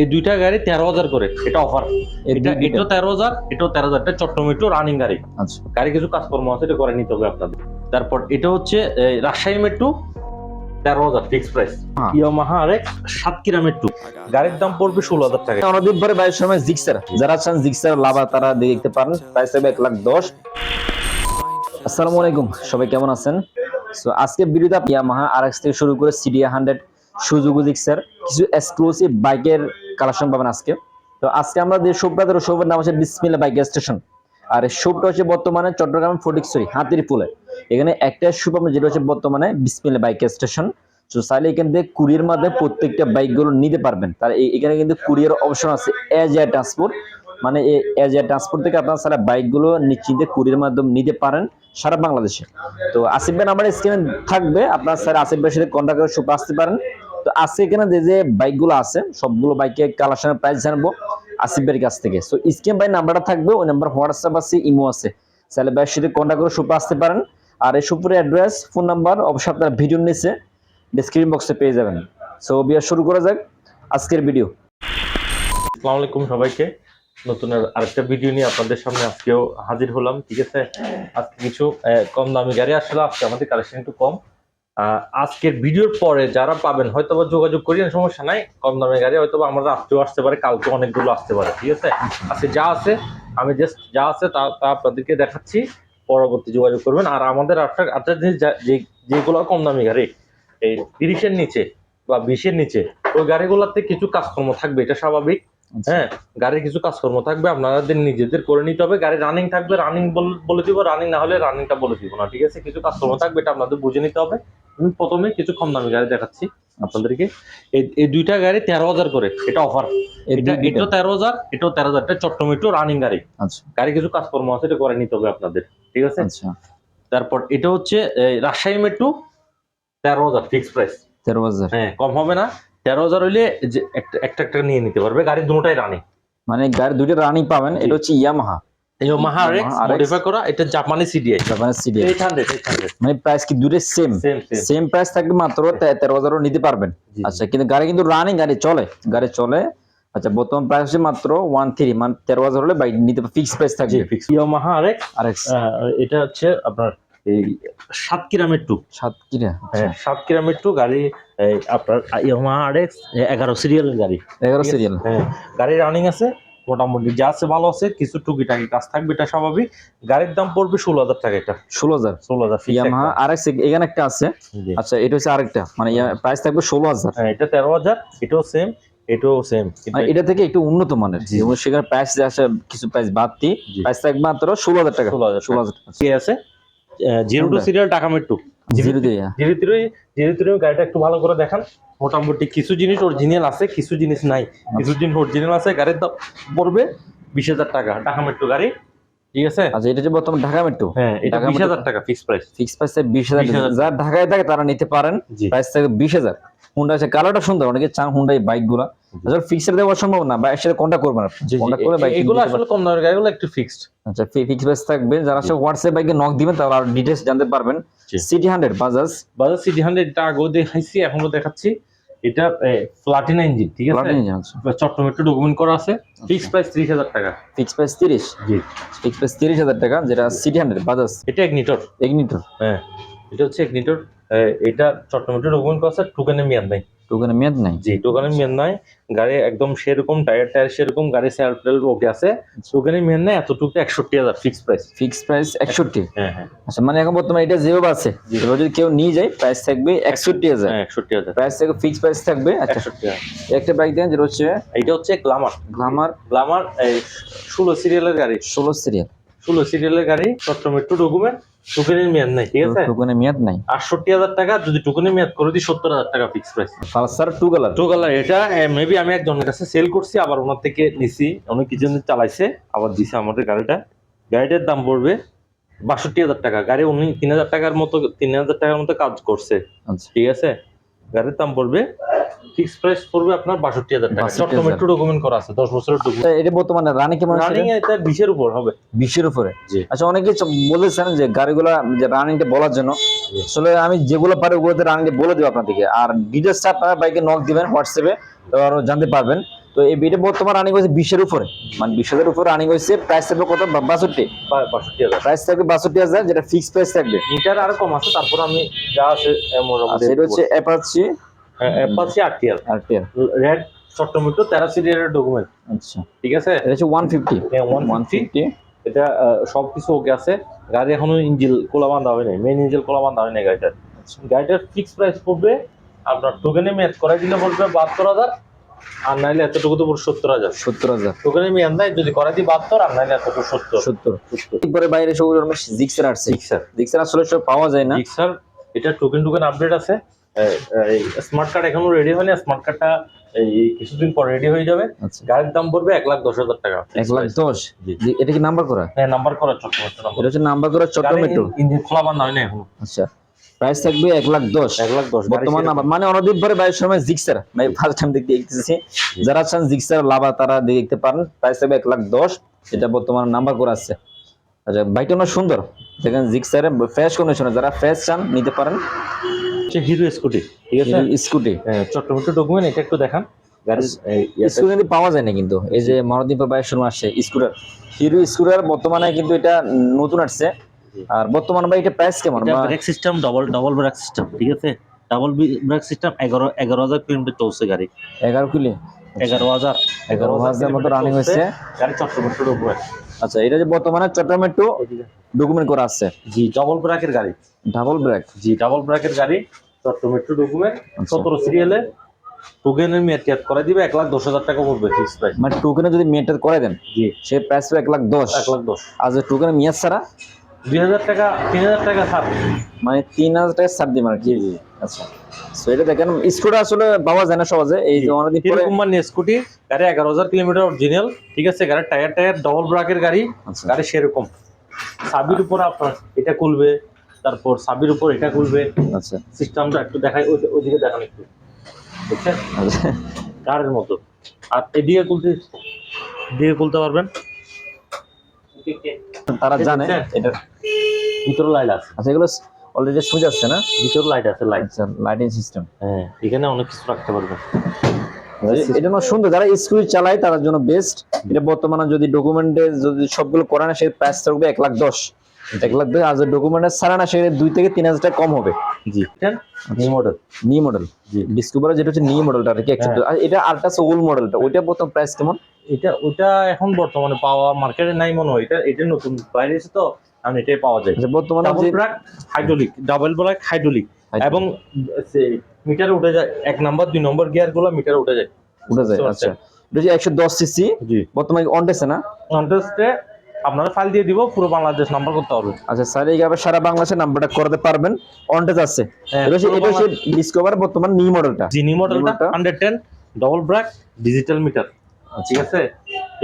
এই দুইটা গাড়ি তেরো হাজার করে এটা অফার এটা এটাও তেরো হাজার এটাও তেরো হাজার এটা চট্টগ্রাম মেট্রো রানিং গাড়ি। আচ্ছা। গাড়ি কিছু কাজকর্ম আছে এটা করে নিতে হবে আপনাদের। তারপর এটা হচ্ছে রাজশাহী মেট্রো তেরো হাজার ফিক্স প্রাইস। ইয়ামাহা আরেক মেট্রো গাড়ির দাম পড়বে ষোলো হাজার টাকা। অনদীপ বাইশ সময় জিক্সার যারা চান জিক্সার লাভা তারা দেখতে পারেন। প্রাইস হবে এক লাখ দশ। আসসালামু আলাইকুম সবাই কেমন আছেন? সো আজকে ভিডিওতে ইয়ামাহা আর থেকে শুরু করে সিডিয়া হান্ড্রেড সুজুগু জিক্সার কিছু এক্সক্লুসিভ বাইকের কালেকশন পাবেন আজকে। তো আজকে আমরা যে শোপটা ধরো শোপের নাম হচ্ছে বিসমিল্লা বাইক স্টেশন। আর এই শোপটা হচ্ছে বর্তমানে চট্টগ্রাম ফটিকছড়ি হাতির ফুলে এখানে একটা শোপ আমরা যেটা হচ্ছে বর্তমানে বিসমিল্লা বাইক স্টেশন। তো চাইলে এখান থেকে কুরিয়ার মাধ্যমে প্রত্যেকটা বাইকগুলো নিতে পারবেন। তার এখানে কিন্তু কুরিয়ার অপশন আছে এজ এ ট্রান্সপোর্ট। মানে এজ এ ট্রান্সপোর্ট থেকে আপনারা সারা বাইকগুলো নিশ্চিন্তে কুরিয়ার মাধ্যমে নিতে পারেন সারা বাংলাদেশে। তো আসিফ ভাই আমার স্ক্রিনে থাকবে, আপনার স্যার আসিফ ভাইয়ের সাথে কন্ট্যাক্ট করে আসতে পারেন। তো আজকে এখানে যে যে বাইকগুলো আছে, সবগুলো বাইকের কালেকশনের প্রাইস জানব আসিফ ভাইয়ের কাছ থেকে। সো স্ক্রিন ভাই নাম্বারটা থাকবে, ওই নাম্বার হোয়াটসঅ্যাপ আছে, ইমো আছে। স্যার ভাইয়ের সাথে কন্ট্যাক্ট করে সুপে আসতে পারেন। আর এই সুপুরের অ্যাড্রেস ফোন নাম্বার অবশ্যই আপনার ভিডিওর নিচে ডিসক্রিপশন বক্সে পেয়ে যাবেন। সো বিয়ার শুরু করা যাক, আজকের ভিডিও আসসালামু আলাইকুম সবাইকে। নতুন আরেকটা ভিডিও নিয়ে আপনাদের সামনে আজকেও হাজির হলাম, ঠিক আছে? আজকে কিছু কম দামি গাড়ি আসলে আজকে আমাদের কালেকশন একটু কম। আজকের ভিডিওর পরে যারা পাবেন হয়তো বা যোগাযোগ করিয়েন সমস্যা নাই। কম দামে গাড়ি হয়তো বা আমরা রাত্রেও আসতে পারে কালকে অনেকগুলো আসতে পারে ঠিক আছে? আজকে যা আছে আমি জাস্ট যা আছে তা তা আপনাদেরকে দেখাচ্ছি। পরবর্তী যোগাযোগ করবেন। আর আমাদের আটটা আটটা জিনিস যেগুলো কম দামি গাড়ি এই তিরিশের নিচে বা বিশের নিচে ওই গাড়িগুলোতে কিছু কাজকর্ম থাকবে এটা স্বাভাবিক। হ্যাঁ গাড়ির কিছু কাজকর্ম থাকবে। আপনাদের নিজেদের করে নিতে হবে গাড়ি রানিং থাকবে রানিং বলে দিব রানিং না হলে রানিংটা বলে দিব না ঠিক আছে? কিছু কাজকর্ম থাকবে এটা আপনাদের বুঝে নিতে হবে। আমি প্রথমে কিছু কম দামি গাড়ি দেখাচ্ছি আপনাদেরকে। এই- দুইটা গাড়ি তেরো হাজার করে এটা অফার এটা এটাও তেরো হাজার এটাও তেরো হাজার। এটা চট্টগ্রাম মেট্রো রানিং গাড়ি। আচ্ছা। গাড়ি কিছু কাজকর্ম আছে এটা করে নিতে হবে আপনাদের ঠিক আছে? আচ্ছা। তারপর এটা হচ্ছে রাজশাহী মেট্রো তেরো হাজার ফিক্স প্রাইস তেরো হাজার। হ্যাঁ কম হবে না। তেরো হাজার হইলে যে একটা একটা একটা নিয়ে নিতে পারবে। গাড়ি দুটাই রানিং মানে গাড়ি দুইটা রানিং পাবেন এটা হচ্ছে ইয়ামাহা এই মাহা আরেক্স Yamaha RX মডিফাই করা এটা জাপানি সিডিআই জাপানের সিডি 800 800 মানে প্রাইস কি দুটো same same same same price থাকবে মাত্র তে- তেরো হাজারও নিতে পারবেন। আচ্ছা কিন্তু গাড়ি কিন্তু রানিং গাড়ি চলে গাড়ি চলে। আচ্ছা বর্তমান প্রাইস হচ্ছে মাত্র ওয়ান থ্রি মানে তেরো হাজার হলে বাইক নিতে ফিক্স প্রাইস জি থাকবে ইয়ামাহা আরেক্স আর এটা হচ্ছে আপনার এই সাতক্ষীরা মেট্রো সাত কিরা হ্যাঁ সাতক্ষীরা মেট্রো গাড়ি আপনার ইয়ামাহা আরেক্স এগারো সিরিয়ালের গাড়ি। এগারো ঠিক আছে? সিরিয়াল হ্যাঁ গাড়ি রানিং আছে। মোটামুটি যা আছে ভালো আছে কিছু টুকিটাকি কাজ থাকবে এটা স্বাভাবিক। গাড়ির দাম পড়বে ষোলো হাজার টাকা এটা। ষোলো হাজার? ষোলো হাজার ইয়ামাহা আর এখানে একটা আছে। আচ্ছা এটা হচ্ছে আরেকটা। মানে প্রাইস থাকবে ষোলো হাজার। হ্যাঁ এটা তেরো হাজার এটাও সেম এটাও সেম মানে এটা থেকে একটু উন্নত মানের। সেখানে প্রাইস আসে কিছু প্রাইস জি। প্রাইস থাকবে মাত্র ষোলো হাজার টাকা। ষোলো হাজার ষোলো হাজার টাকা। কে আছে? জিরো টু সিরিয়াল টাকা মেট্রো জিরো দিয়ে ধীরে ধীরে ধীরে ধীরে গাড়িটা একটু ভালো করে দেখান। মোটামুটি কিছু জিনিস অরিজিনাল আছে কিছু জিনিস নাই। কিছু জিনিস অরিজিনাল আছে গাড়ির দাম পড়বে বিশ হাজার টাকা ঢাকা মেট্রো গাড়ি। ঠিক আছে? আচ্ছা এটা যে বর্তমান ঢাকা মেট্রো হ্যাঁ এটা বিশ হাজার টাকা ফিক্স প্রাইস ফিক্স প্রাইস বিশ হাজার 20,000 যারা ঢাকায় থাকে তারা নিতে পারেন। প্রাইস থাকে বিশ হাজার। হুন্ডা আছে কালারটা সুন্দর। অনেকে চান হুন্ডাই বাইক আসলে ফিক্সড দেওয়া সম্ভব না বাইকের সাথে কন্ট্যাক্ট করবেন আপনি? জি, জি। করে বাইক এগুলো আসলে কম দামের গাড়িগুলো একটু ফিক্সড আচ্ছা ফিক্স প্রাইস থাকবে। যারা সব হোয়াটসঅ্যাপ বাইকে নক দিবেন তারা আর ডিটেলস জানতে পারবেন। CT hundred Bajaj Bajaj CT hundred এটা আগেও দেখাইছি এখনও দেখাচ্ছি। এটা প্লাটিনা ইঞ্জিন ঠিক আছে? চট্টগ্রাম একটু ডকুমেন্ট করা আছে। ফিক্স প্রাইস ত্রিশ হাজার টাকা। ফিক্স প্রাইস তিরিশ? জি। ফিক্স প্রাইস তিরিশ হাজার টাকা যেটা সিটি হান্ড্রেড বাজাজ এটা এগনিটর এগনিটর হ্যাঁ। এটা হচ্ছে এগনিটর এটা একটু ডকুমেন্ট করা আছে টুকানের মেয়াদ নাই টোকেনে মেয়াদ নাই? জি টোকানের মেন নাই। গাড়ি একদম সেরকম টায়ার টায়ার সেরকম গাড়ি সেলফ টেল ওকে আছে টোকানের মেন নাই এতটুকু একষট্টি হাজার ফিক্স প্রাইস ফিক্স প্রাইস একষট্টি? হ্যাঁ হ্যাঁ। আচ্ছা মানে এখন বর্তমানে এটা যেভাবে আছে এবার যদি কেউ নিয়ে যায় প্রাইস থাকবে একষট্টি হাজার। হ্যাঁ একষট্টি হাজার। প্রাইস থেকে ফিক্স প্রাইস থাকবে একষট্টি হাজার। একটা বাইক দেন যেটা হচ্ছে এটা হচ্ছে গ্লামার গ্লামার গ্লামার এই ষোলো সিরিয়ালের গাড়ি। ষোলো সিরিয়াল ষোলো সিরিয়ালের গাড়ি চট্টগ্রাম একটু ডকুমেন্ট টোকেনের মেয়াদ নাই ঠিক আছে? টোকেনের মেয়াদ নাই। আটষট্টি হাজার টাকা যদি টোকেনের মেয়াদ করে দিই সত্তর হাজার টাকা fix price Pulsar two colour two colour এটা মেবি আমি একজনের কাছে সেল করছি আবার ওনার থেকে নিছি। অনেক কিছু চালাইছে আবার দিছে আমাদের গাড়িটা। গাড়িটার দাম পড়বে বাষট্টি হাজার টাকা। গাড়ি উনি তিন হাজার টাকার মতো তিন হাজার টাকার মতো কাজ করছে। আচ্ছা। ঠিক আছে? গাড়ির দাম পড়বে ফিক্স প্রাইস পড়বে আপনার বাষট্টি হাজার টাকা। 62,000 চট্টগ্রাম একটু ডকুমেন্ট করা আছে দশ বছরের এটা বর্তমানে রানি কেমন রানিং এটা? বিশের উপর হবে। বিশের উপরে। আচ্ছা অনেকে বলেছেন যে গাড়িগুলো যে রানিংটা বলার জন্য। আসলে আমি যেগুলো পারি ওগুলোতে রানিংটা বলে দেবো আপনাদেরকে। আর ডিটেলসটা আপনারা বাইকে নক দিবেন হোয়াটসঅ্যাপে তো আরও জানতে পারবেন। তো এই বিটা বর্তমান রানিং হয়েছে বিশের উপরে। মানে বিশ হাজার উপরে রানিং হয়েছে প্রাইস থাকবে কত? বাষট্টি। বাষট্টি হাজার। প্রাইস থাকবে বাষট্টি হাজার যেটা ফিক্স প্রাইস থাকবে। মিটার আরও কম আছে তারপর আমি যা আছে মোটামুটি আচ্ছা এটা হচ্ছে অ্যাপাচি পাচ্ছি আট টিয়ার আর টেন রেড চট্টমিটো তেরো সিরিয়ালের ডকুমেন্ট আচ্ছা। ঠিক আছে? এটা হচ্ছে ওয়ান ফিফটি ওয়ান ফিফটি এটা আহ, সবকিছু ওকে আছে। গাড়ি এখনও ইঞ্জিল কোলা বান্ধা হয় নাই মেন ইঞ্জিল কোলা বান্ধা হয় নাই গাড়িটার গাড়িটার ফিক্স প্রাইস পড়বে আপনার টোকেনে ম্যাচ করাই দিলে পড়বে বাহাত্তর হাজার। আর নাইলে এতটুকু তো পড়বে সত্তর হাজার। সত্তর হাজার। টোকেনে ম্যাচ নাই যদি দিই বাহাত্তর আর নাইলে এতটুকু সত্তর। সত্তর এরপরে বাইরে সব জিক্সার আসছে। জিক্সার জিক্সার আসলে সব পাওয়া যায় না। জিক্সার এটা টোকেন টোকেন আপডেট আছে। স্মার্ট কার্ড এখনও রেডি হয়নি স্মার্ট কার্ডটা এই কিছুদিন পর রেডি হয়ে যাবে। আচ্ছা। গাড়ির দাম পড়বে এক লাখ দশ হাজার টাকা। এক লাখ দশ? এটা কি নাম্বার করা? হ্যাঁ নাম্বার করা চট্টগ্রাম নাম্বার এটা হচ্ছে নাম্বার করা চট্টমেটো ইঞ্জিন খোলা বান্ধা হয় না এখনও। আচ্ছা। প্রাইস থাকবে এক লাখ দশ। এক লাখ দশ বর্তমান নাম্বার মানে অনদীপ পরে বাইরের সময় জিক্সার ভাই ফার্স্ট টাইম দেখতে দেখতেছি। যারা চান জিক্সার লাভা তারা দেখতে পারেন। প্রাইস থাকবে এক লাখ দশ। এটা বর্তমান নাম্বার করা আছে। আচ্ছা বাইকটা অনেক সুন্দর। দেখেন জিক্সারের ফ্রেশ কন্ডিশনে যারা ফ্রেশ চান নিতে পারেন। হচ্ছে হিরো স্কুটি ঠিক আছে? স্কুটি চট্টগ্রাম ডকুমেন্ট এটা একটু দেখান। স্কুটি কিন্তু পাওয়া যায় না কিন্তু। এই যে মহাদ্বীপ বাইরের সময় আসছে স্কুটার হিরো স্কুটার বর্তমানে কিন্তু এটা নতুন আসছে। আর বর্তমানে ভাই এটা প্রাইস কেমন? এটা brake system double double brake system ঠিক আছে? ডাবল ব্রেক সিস্টেম এগারো এগারো হাজার কিলোমিটার চলছে গাড়ি। এগারো কিলো? এগারো হাজার। এগারো হাজার মতো রানিং হয়েছে গাড়ি চট্টগ্রাম ডকুমেন্ট আচ্ছা এটা যে বর্তমানে চট্টমেটো ডকুমেন্ট করা আছে। জি ডাবল ব্রেকের গাড়ি। ডাবল ব্রেক জি ডাবল ব্রেকের গাড়ি চট্টগ্রাম ডকুমেন্ট আচ্ছা। সতেরো সিরিয়ালে টোকেনের মেয়াদ করে দিবে এক লাখ দশ হাজার টাকা পড়বে ফিক্স প্রাইস মানে টোকেনে যদি মেয়েটা করে দেন জি। সে প্রাইস এক লাখ দশ। এক লাখ দশ। আর যে টোকেনে মেয়াদ ছাড়া দুই হাজার টাকা তিন হাজার টাকা ছাড়। মানে তিন হাজার টাকা ছাড় দিবেন আর কি? জি আচ্ছা। তো এটা দেখেন স্কুটার আসলে পাওয়া যায় না সহজে। এই যে অনেকদিন পরে কোম্পানি স্কুটি? গাড়ি এগারো হাজার কিলোমিটার অরিজিনাল ঠিক আছে? গাড়ির টায়ার টায়ার ডবল ব্রেকের গাড়ি। আচ্ছা। গাড়ি সেরকম। সাবির উপর আপনার এটা খুলবে তারপর সাবির উপর এটা খুলবে। আচ্ছা। সিস্টেমটা একটু দেখাই ওইদিকে দেখান একটু। বুঝছেন আচ্ছা। কারের মতো। আর এদিকে খুলতে দিকে খুলতে পারবেন? তারা জানে? এটা ভিতরে লাইট আছে। আচ্ছা এগুলো অলরেডি সুইচ আছে না? ভিতরে লাইট আছে লাইট আচ্ছা লাইটিং সিস্টেম হ্যাঁ এখানে অনেক কিছু রাখতে পারবেন এটা না সুন্দর যারা স্কুটি চালায় তার জন্য বেস্ট এটা বর্তমানে যদি ডকুমেন্টে যদি সবগুলো করে না সে প্রাইস থাকবে এক লাখ দশ। এক লাখ দশ আর যদি ডকুমেন্টে ছাড়া না সেটা দুই থেকে তিন হাজার টাকা কম হবে। জি। নিউ মডেল নি মডেল জি। ডিসকভার যেটা হচ্ছে নিউ মডেলটা আর কি আর এটা আলট্রাস ওল্ড মডেলটা ওইটা প্রথম প্রাইস কেমন? এটা ওটা এখন বর্তমানে পাওয়া মার্কেটে নাই মনে হয়। এটা এটা নতুন বাইরে তো এখন এটাই পাওয়া যায়। বর্তমানে হাইড্রোলিক ডাবল ব্রেক হাইড্রোলিক। এবং মিটার উঠে যায় এক নাম্বার দুই নম্বর গিয়ারগুলো মিটার উঠে যায়। উঠে যায় আচ্ছা। এটা একশো দশ সিসি জি। বর্তমানে অনটেসে না? কন্টেস্টে আপনারা ফাইল দিয়ে দিব পুরো বাংলাদেশ নাম্বার করতে হবে। আচ্ছা স্যার এইভাবে সারা বাংলাদেশের নাম্বারটা করাতে পারবেন অনটেস আছে। হ্যাঁ, এটা হচ্ছে ডিসকভার বর্তমান নিউ মডেলটা জিনি নিউ মডেলটা? Hundred ten double brake digital meter ঠিক আছে?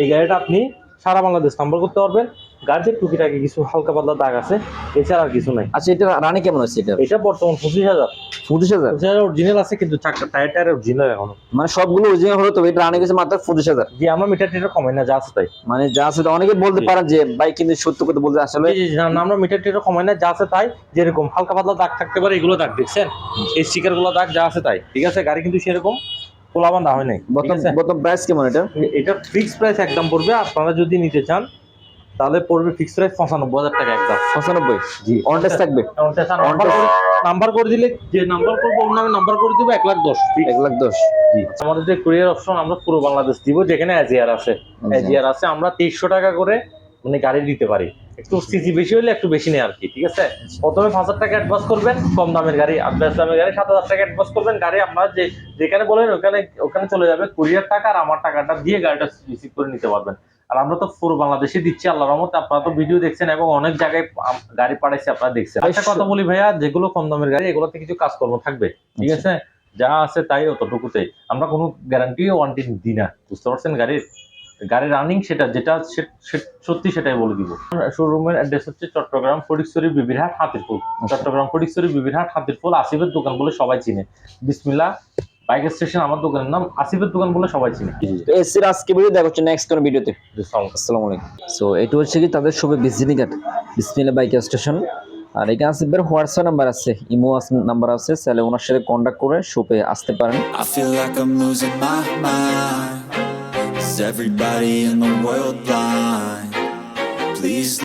এই গাড়িটা আপনি সারা বাংলাদেশ নাম্বার করতে পারবেন। গাড়িতে টুকিটাকি কিছু হালকা পাতলা দাগ আছে এছাড়া আর কিছু নাই। আচ্ছা এটা রানি কেমন আছে এটা এটা বর্তমান পঁচিশ হাজার। পঁচিশ হাজার? পঁচিশ হাজার অরিজিনাল আছে কিন্তু চারটা টায়ার টায়ার অরিজিনাল এখনও। মানে সবগুলো অরিজিনাল হলো তবে এটা রানি গেছে মাত্র পঁচিশ হাজার। যে আমরা মিটার টিটার কমাই না যা আছে তাই। মানে যা আছে অনেকে বলতে। পারেন যে বাইক কিন্তু সত্য কথা বলতে আসলে জি, জি, না, আমরা মিটার টিটার কমাই না যা আছে তাই। যেরকম হালকা পাতলা দাগ থাকতে পারে এগুলো দাগ দেখছেন? এই স্টিকারগুলো দাগ যা আছে তাই। ঠিক আছে গাড়ি কিন্তু সেরকম খোলা বান্ধা হয় নাই বর্তমান প্রাইস কেমন এটা? এটা ফিক্স প্রাইস একদম পড়বে আপনারা যদি নিতে চান তাহলে পড়বে ফিক্স প্রাইস পঁচানব্বই হাজার টাকা একদম। পঁচানব্বই? জি। অনটেস থাকবে? নাম্বার করে দিলে যে নাম্বার করব ওর নামে নাম্বার করে দিবে এক লাখ দশ। এক লাখ দশ। আমাদের যে কুরিয়ার অপশন আমরা পুরো বাংলাদেশ দিব যেখানে এজিআর আছে এজিআর আছে আমরা তেইশশো টাকা করে মানে গাড়ি দিতে পারি। একটু সিসি বেশি হলে একটু বেশি নেই আর কি ঠিক আছে? প্রথমে পাঁচ হাজার টাকা অ্যাডভান্স করবেন কম দামের গাড়ি আটলাস দামের গাড়ি সাত হাজার টাকা অ্যাডভান্স করবেন গাড়ি আপনারা যে যেখানে বলেন ওখানে ওখানে চলে যাবে। কুরিয়ার টাকা আর আমার টাকাটা দিয়ে গাড়িটা রিসিভ করে নিতে পারবেন। আর আমরা তো পুরো বাংলাদেশে দিচ্ছি আল্লাহ রহমতে। আপনারা তো ভিডিও দেখছেন এবং অনেক জায়গায় গাড়ি পাঠাইছে আপনারা দেখছেন। একটা কথা বলি ভাইয়া যেগুলো কম দামের গাড়ি এগুলোতে কিছু কাজকর্ম থাকবে ঠিক আছে? যা আছে তাই অতটুকুতেই আমরা কোনো গ্যারান্টি ওয়ারেন্টি দিই না বুঝতে পারছেন গাড়ির? গাড়ির রানিং সেটা যেটা সত্যি সেটাই বলে দিব। শোরুমের অ্যাড্রেস হচ্ছে চট্টগ্রাম ফটিকছড়ি বিবিরহাট হাতিরপুল। চট্টগ্রাম ফটিকছড়ি বিবিরহাট হাতিরপুল আসিফের দোকান বলে সবাই চিনে। বিসমিল্লা বাইক স্টেশন আমার দোকানের নাম আসিফের দোকান বলে সবাই চিনে। তো এসির আজকে ভিডিও দেখা হচ্ছে নেক্সট কোন ভিডিওতে আসসালামু আলাইকুম। সো এটা হচ্ছে কি তাদের শুভে বিজিনি ঘাট বিসমিল্লা বাইক স্টেশন। আর এখানে আসিফের হোয়াটসঅ্যাপ নাম্বার আছে ইমো নাম্বার আছে তাহলে ওনার সাথে কন্ট্যাক্ট করে শপে আসতে পারেন। Everybody in the world blind?